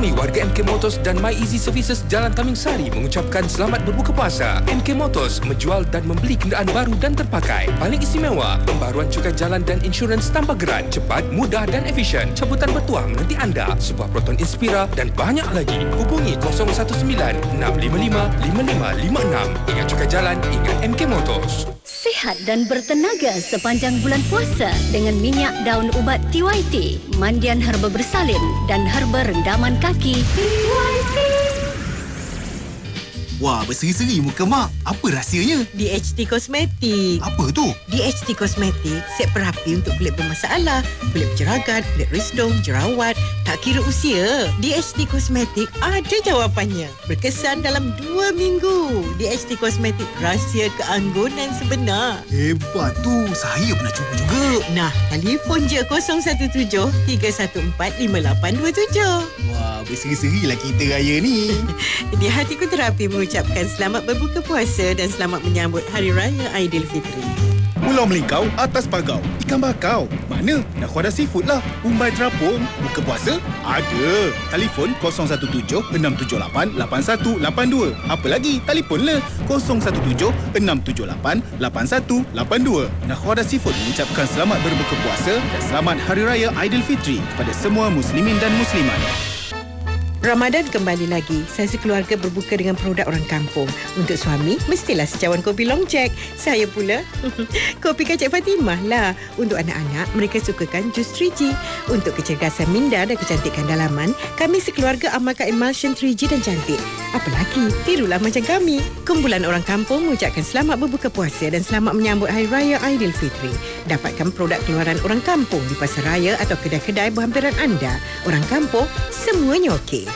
Kami warga MK Motors dan My Easy Services Jalan Taming Sari mengucapkan selamat berbuka puasa. MK Motors menjual dan membeli kenderaan baru dan terpakai. Paling istimewa, pembaruan cukai jalan dan insurans tanpa geran. Cepat, mudah dan efisien. Cabutan bertuah menanti anda. Sebuah Proton Inspira dan banyak lagi. Hubungi 019-655-5556. Ingat cukai jalan, ingat MK Motors. Sihat dan bertenaga sepanjang bulan puasa dengan minyak daun ubat TYT, mandian herba bersalin dan herba rendaman kaki. TYT. Wah, berseri-seri muka mak. Apa rahsianya? DHT Kosmetik. Apa tu? DHT Kosmetik set perapi untuk kulit bermasalah. Kulit berjeragat, kulit risdom, jerawat. Tak kira usia. DHT Kosmetik ada jawapannya. Berkesan dalam dua minggu. DHT Kosmetik rahsia keanggunan sebenar. Hebat tu. Saya pernah cuba juga. Nah, telefon je 017-314-5827. Wah, berseri-seri lah kita raya ni. Di hatiku terapi mengucapkan selamat berbuka puasa dan selamat menyambut Hari Raya Aidilfitri. Pulau Melingkau atas pagau. Ikan bakau. Mana? Nak kuada seafood lah. Umbai terapung. Buka puasa? Ada. Telefon 017-678-8182. Apa lagi? Telefon le 017-678-8182. Nak kuada seafood mengucapkan selamat berbuka puasa dan selamat Hari Raya Aidilfitri kepada semua muslimin dan muslimat. Ramadan kembali lagi. Saya sekeluarga berbuka dengan produk orang kampung. Untuk suami, mestilah secawan kopi Long Jack. Saya pula, kopi kacang Fatimah lah. Untuk anak-anak, mereka sukakan jus 3G. Untuk kecergasan minda dan kecantikan dalaman, kami sekeluarga amalkan emulsion 3G dan cantik. Apalagi, tirulah macam kami. Kumpulan orang kampung mengucapkan selamat berbuka puasa dan selamat menyambut Hari Raya Aidilfitri. Dapatkan produk keluaran orang kampung di pasar raya atau kedai-kedai berhampiran anda. Orang kampung, semuanya okey.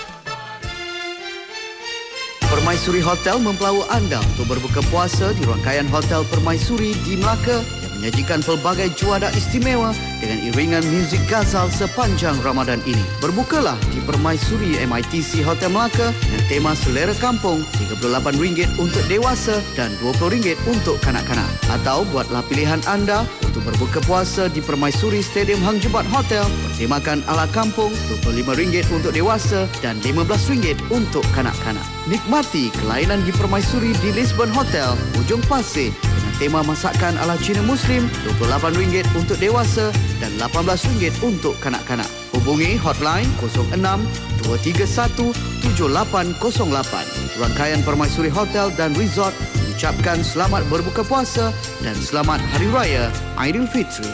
Permaisuri Hotel mempelawa anda untuk berbuka puasa di rangkaian Hotel Permaisuri di Melaka menyajikan pelbagai juara istimewa dengan iringan muzik gazal sepanjang Ramadan ini. Berbukalah di Permaisuri MITC Hotel Melaka dengan tema Selera Kampung RM38 untuk dewasa dan RM20 untuk kanak-kanak. Atau buatlah pilihan anda untuk berbuka puasa di Permaisuri Stadium Hang Jebat Hotel bertemakan ala kampung RM25 untuk dewasa dan RM15 untuk kanak-kanak. Nikmati kelainan di Permaisuri di Lisbon Hotel, Ujung Pasir tema masakan ala Cina Muslim RM28 untuk dewasa dan RM18 untuk kanak-kanak. Hubungi hotline 06 231 7808. Rangkaian Permaisuri Hotel dan Resort mengucapkan selamat berbuka puasa dan selamat Hari Raya Aidilfitri.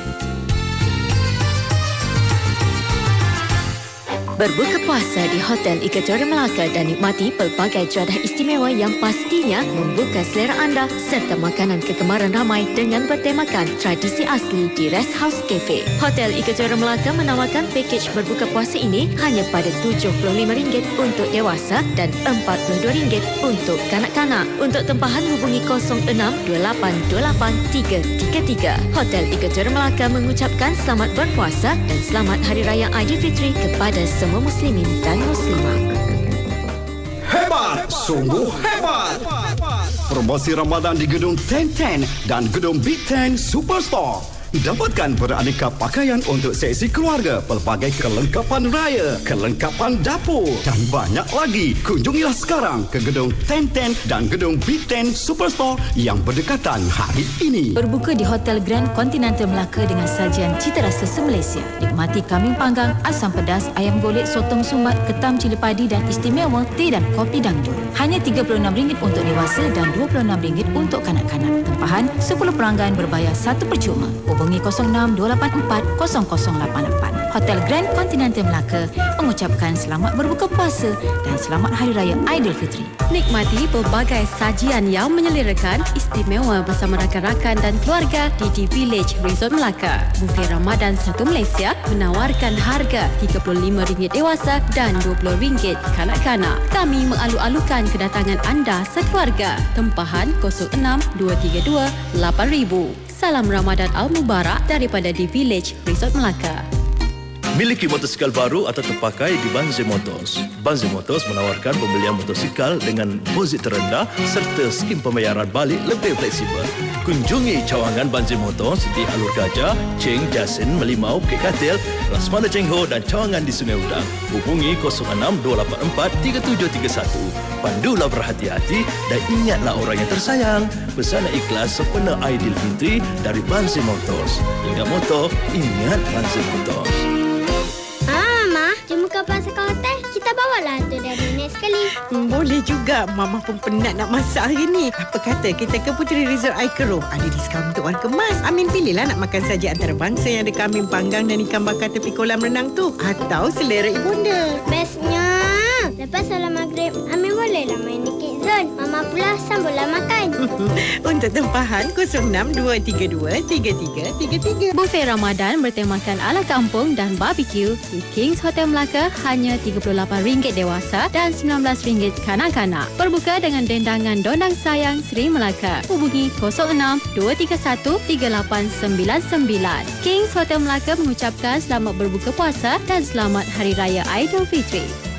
Berbuka puasa di Hotel Equatorial Melaka dan nikmati pelbagai juadah istimewa yang pastinya membuka selera anda serta makanan kegemaran ramai dengan bertemakan tradisi asli di Rest House Cafe. Hotel Equatorial Melaka menawarkan pakej berbuka puasa ini hanya pada RM75 untuk dewasa dan RM42 untuk kanak-kanak. Untuk tempahan hubungi 0628283333. Hotel Equatorial Melaka mengucapkan selamat berpuasa dan selamat Hari Raya Aidilfitri kepada semua muslimin dan muslimat. Hebat! Sungguh hebat! Promosi Ramadan di Gedung 1010 dan Gedung Big 10 Superstore. Dapatkan beraneka pakaian untuk sesi keluarga, pelbagai kelengkapan raya, kelengkapan dapur dan banyak lagi. Kunjungilah sekarang ke Gedung 1010 dan Gedung Big 10 Superstore yang berdekatan hari ini. Berbuka di Hotel Grand Continental Melaka dengan sajian cita rasa se-Malaysia. Nikmati kambing panggang, asam pedas, ayam golek, sotong sumbat, ketam cili padi dan istimewa teh dan kopi dangdut. Hanya RM36 untuk dewasa dan RM26 untuk kanak-kanak. Tempahan 10 pelanggan berbayar satu percuma. Hubungi 06-284-0084. Hotel Grand Continental Melaka mengucapkan selamat berbuka puasa dan selamat Hari Raya Aidilfitri. Nikmati pelbagai sajian yang menyelerakan istimewa bersama rakan-rakan dan keluarga di The Village Resort Melaka. Buffet Ramadan Satu Malaysia menawarkan harga RM35 dewasa dan RM20 kanak-kanak. Kami mengalu-alukan kedatangan anda sekeluarga. Tempahan 06 232 8000. Salam Ramadan Al-Mubarak daripada The Village Resort Melaka. Miliki motosikal baru atau terpakai di Banze Motors. Banze Motors menawarkan pembelian motosikal dengan deposit terendah serta skim pembayaran balik lebih fleksibel. Kunjungi cawangan Banze Motors di Alur Gajah, Cheng, Jasin, Melimau, Bukit Katil, Rasmana Cheng Ho dan cawangan di Sungai Udang. Hubungi 06284 3731. Pandulah berhati-hati dan ingatlah orang yang tersayang. Pesanan ikhlas sempena Aidilfitri dari Banze Motors. Ingat motor, ingat Banze Motors. Boleh juga. Mama pun penat nak masak hari ni. Apa kata kita ke Puteri Resort Aikro. Ada diskaun untuk orang kemas. Amin pilihlah nak makan saja antara bangsa yang ada kambing panggang dan ikan bakar tepi kolam renang tu. Atau selera ibunda. Bestnya. Lepas salam maghrib, Amin bolehlah main di Kids Zone. Mama pula sambutlah makan. untuk tempahan 02323333. Buffet Ramadan bertemakan ala kampung dan barbecue di Kings Hotel Melaka hanya RM38 dewasa dan RM19 kanak-kanak. Berbuka dengan dendangan Dondang Sayang Sri Melaka. Hubungi 06-231-3899. Kings Hotel Melaka mengucapkan selamat berbuka puasa dan selamat Hari Raya Aidilfitri.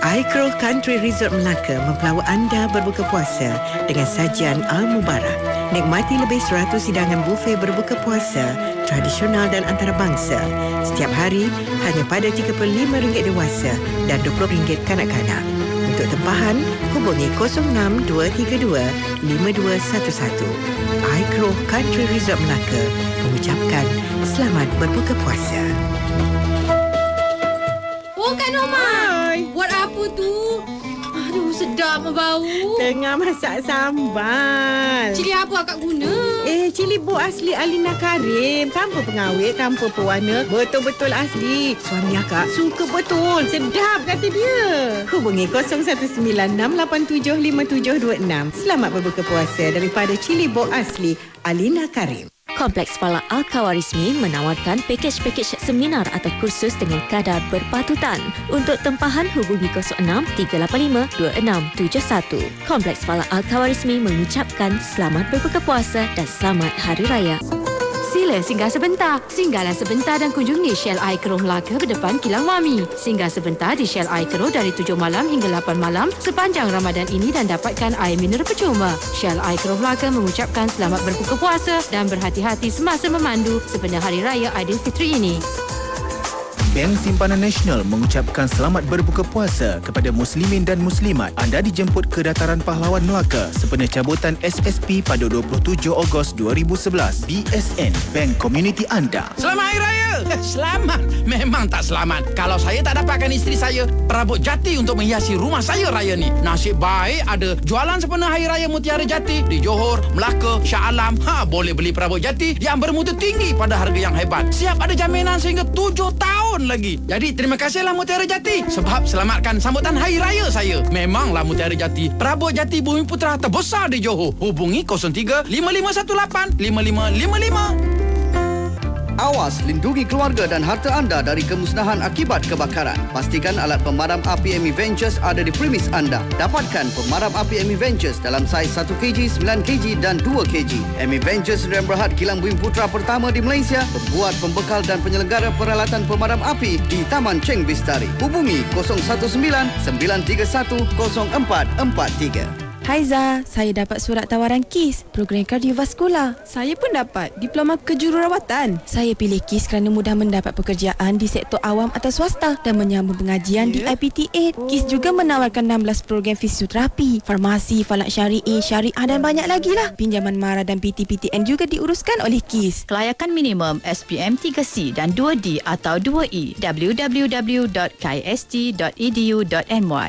Aikro Country Resort Melaka mempelawa anda berbuka puasa dengan sajian Al-Mubarak. Nikmati lebih 100 hidangan buffet berbuka puasa tradisional dan antarabangsa. Setiap hari hanya pada RM35 dewasa dan RM20 kanak-kanak. Untuk tempahan, hubungi 06232 5211. Aikro Country Resort Melaka mengucapkan selamat berbuka puasa. Oh, Kak Norma. Sedap bau. Tengah masak sambal. Cili apa akak guna? Eh, cili bo asli Alina Karim. Tanpa pengawet, tanpa pewarna. Betul-betul asli. Suami akak suka betul. Sedap kata dia. Hubungi 0196875726. Selamat berbuka puasa daripada cili bo asli Alina Karim. Kompleks Fala Al-Kawarismi menawarkan pakej-pakej seminar atau kursus dengan kadar berpatutan. Untuk tempahan hubungi 06 385 2671. Kompleks Fala Al-Kawarismi mengucapkan selamat berbuka puasa dan selamat Hari Raya. Sila singgah sebentar. Singgahlah sebentar dan kunjungi Shell Aikro Melaka berdepan Kilang Wami. Singgah sebentar di Shell Aikro dari 7 malam hingga 8 malam sepanjang Ramadan ini dan dapatkan air mineral percuma. Shell Aikro Melaka mengucapkan selamat berbuka puasa dan berhati-hati semasa memandu sebenar Hari Raya Aidilfitri ini. Bank Simpanan Nasional mengucapkan selamat berbuka puasa kepada muslimin dan muslimat. Anda dijemput ke Dataran Pahlawan Melaka sempena cabutan SSP pada 27 Ogos 2011. BSN, bank komuniti anda. Selamat Hari Raya! Selamat? Memang tak selamat. Kalau saya tak dapatkan isteri saya perabot jati untuk menghiasi rumah saya raya ni. Nasib baik ada jualan sempena Hari Raya Mutiara Jati di Johor, Melaka, Shah Alam. Ha, boleh beli perabot jati yang bermutu tinggi pada harga yang hebat. Siap ada jaminan sehingga 7 tahun lagi. Jadi terima kasihlah Mutiara Jati sebab selamatkan sambutan Hari Raya saya. Memanglah Mutiara Jati perabot jati Bumi Putra terbesar di Johor. Hubungi 03 5518 5555. Awas lindungi keluarga dan harta anda dari kemusnahan akibat kebakaran. Pastikan alat pemadam api ME Ventures ada di premis anda. Dapatkan pemadam api ME Ventures dalam saiz 1 kg, 9 kg dan 2 kg. ME Ventures Sdn Berhad Kilang Bumi Putra pertama di Malaysia membuat pembekal dan penyelenggara peralatan pemadam api di Taman Cheng Bistari. Hubungi 019 931 0443. Haiza, saya dapat surat tawaran KIS, program kardiovaskular. Saya pun dapat diploma kejururawatan. Saya pilih KIS kerana mudah mendapat pekerjaan di sektor awam atau swasta dan menyambung pengajian yeah. di IPTA. Oh. KIS juga menawarkan 16 program fisioterapi, farmasi, falak syari'i, syariah dan banyak lagi lah. Pinjaman mara dan PTPTN juga diuruskan oleh KIS. Kelayakan minimum SPM 3C dan 2D atau 2E. www.kist.edu.my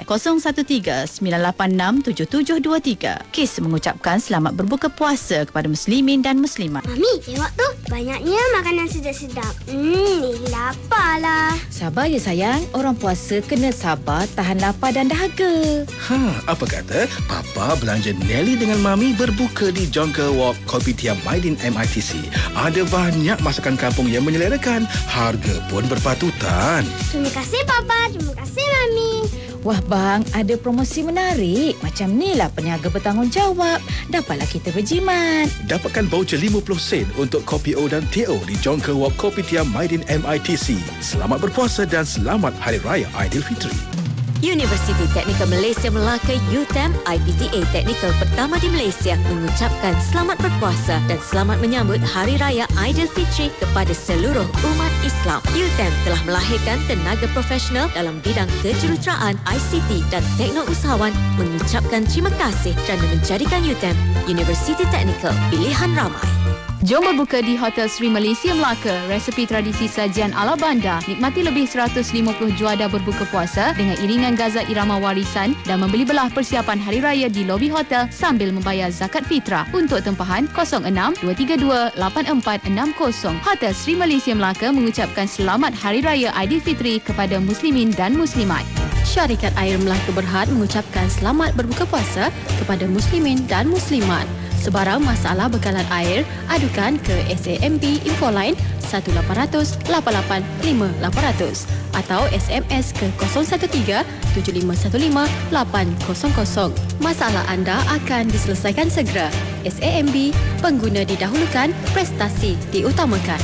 013 986 77 23. KIS mengucapkan selamat berbuka puasa kepada muslimin dan muslimat. Mami, tengok tu. Banyaknya makanan sedap-sedap. Hmm, ni lapar lah. Sabar ya sayang. Orang puasa kena sabar, tahan lapar dan dahaga. Ha, apa kata? Papa belanja Nelly dengan Mami berbuka di Jonker Walk, Kopitiam Maidin MITC. Ada banyak masakan kampung yang menyelerakan. Harga pun berpatutan. Terima kasih Papa. Terima kasih Mami. Wah bang, ada promosi menarik. Macam ni lah peniaga bertanggungjawab. Dapatlah kita berjimat. Dapatkan voucher 50 sen untuk kopi O dan TO di John Kerwalk Kopitiam Maidin MITC. Selamat berpuasa dan selamat Hari Raya Aidilfitri. Universiti Teknikal Malaysia Melaka UTEM IPTA Teknikal pertama di Malaysia mengucapkan selamat berpuasa dan selamat menyambut Hari Raya Aidilfitri kepada seluruh umat Islam. UTEM telah melahirkan tenaga profesional dalam bidang kejuruteraan ICT dan teknik usahawan mengucapkan terima kasih kerana menjadikan UTEM Universiti Teknikal pilihan ramai. Jom berbuka di Hotel Sri Malaysia Melaka. Resepi tradisi sajian ala bandar. Nikmati lebih 150 juada berbuka puasa dengan iringan gaza irama warisan dan membeli belah persiapan hari raya di lobi hotel sambil membayar zakat fitrah. Untuk tempahan 06 232 8460. Hotel Sri Malaysia Melaka mengucapkan selamat Hari Raya Aidilfitri kepada muslimin dan muslimat. Syarikat Air Melaka Berhad mengucapkan selamat berbuka puasa kepada muslimin dan muslimat. Sebarang masalah bekalan air, adukan ke SAMB Infoline 1800 88 5800 atau SMS ke 013 7515 800. Masalah anda akan diselesaikan segera. SAMB, pengguna didahulukan, prestasi diutamakan.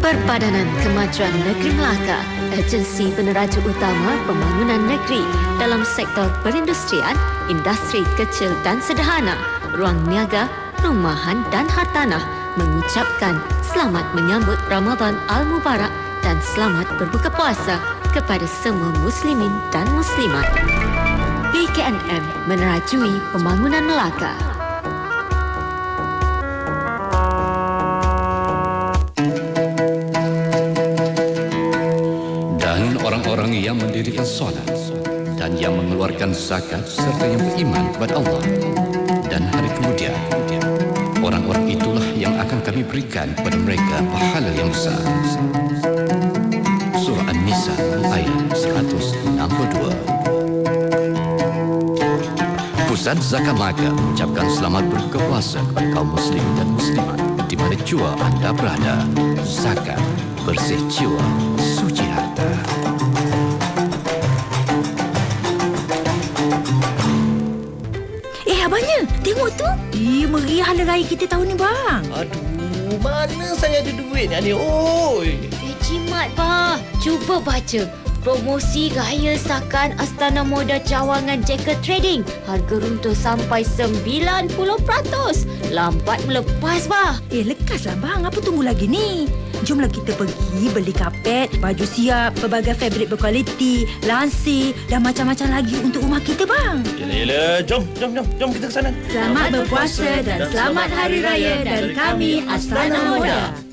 Perbadanan Kemajuan Negeri Melaka, agensi peneraja utama pembangunan negeri dalam sektor perindustrian, industri kecil dan sederhana, ruang niaga, rumahan dan hartanah mengucapkan selamat menyambut Ramadan Al-Mubarak dan selamat berbuka puasa kepada semua muslimin dan muslimat. BKNM menerajui pembangunan Melaka. Dan yang mengeluarkan zakat serta yang beriman kepada Allah dan hari kemudian orang-orang itulah yang akan kami berikan kepada mereka pahala yang besar Surah An-Nisa ayat 162 Pusat Zakat Melaka mengucapkan selamat berbuka puasa kepada kaum muslim dan muslimat di mana jua anda berada. Zakat bersih jiwa, suci harta. Eh, abangnya, tengok tu. Eh, meriah hari raya kita tahun ni, bang. Aduh, mana saya ada duit ni? Oi. Eh, jimat, bah. Cuba baca. Promosi Raya Sakan Astana Moda Cawangan Jacket Trading. Harga runtuh sampai 90%. Lambat melepas, bah. Eh, lekaslah bang. Apa tunggu lagi ni? Jomlah kita pergi beli kapet, baju siap, pelbagai fabrik berkualiti, lansir dan macam-macam lagi untuk rumah kita, bang. Yelah, yelah. Jom, jom, jom. Jom kita ke sana. Selamat berpuasa dan selamat Hari Raya dari kami Astana Moda.